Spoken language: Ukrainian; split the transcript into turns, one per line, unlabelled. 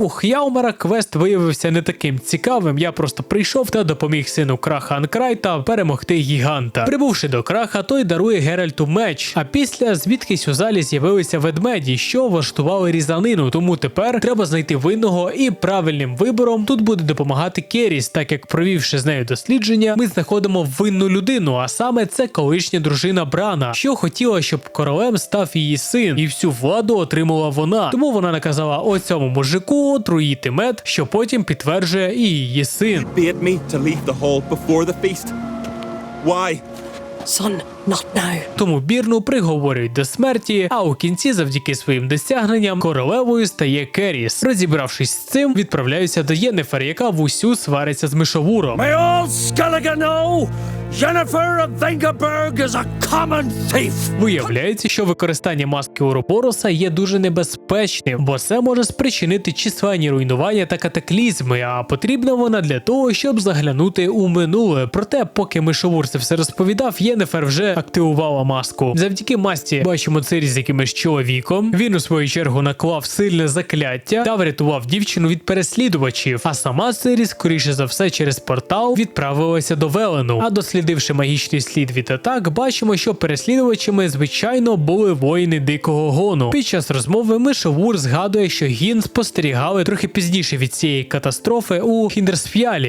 У Х'яумера квест виявився не таким цікавим. Я просто прийшов та допоміг сину Краха Анкрайта перемогти гіганта. Прибувши до краха, той дарує Геральту меч. А після звідкись у залі з'явилися ведмеді, що влаштували різанину. Тому тепер треба знайти винного і правильним вибором тут буде допомагати Керіс, так як провівши з нею дослідження, ми знаходимо винну людину, а саме це колишня дружина Брана, що хотіла, щоб королем став її син, і всю владу отримала вона. Тому вона наказала оцьому мужику отруїти мед, що потім підтверджує і її син.
Why?
Son, not now.
Тому бірну приговорюють до смерті, а у кінці, завдяки своїм досягненням, королевою стає Керіс. Розібравшись з цим, відправляються до Єнефер, яка в усю свариться з мишовуром.
May all Is a common thief.
Виявляється, що використання маски Уропороса є дуже небезпечним, бо це може спричинити численні руйнування та катаклізми. А потрібна вона для того, щоб заглянути у минуле. Проте, поки мишовур це все розповідав, Єнефер вже активувала маску. Завдяки масті бачимо цирі з якимось чоловіком. Він у свою чергу наклав сильне закляття та врятував дівчину від переслідувачів. А сама Цирі, скоріше за все, через портал відправилася до Велену. А дослідивши магічний слід від атак, бачимо, що переслідувачами звичайно були воїни дикого гону. Під час розмови Мишовур згадує, що гін спостерігали трохи пізніше від цієї катастрофи у Хіндерсф'ялі.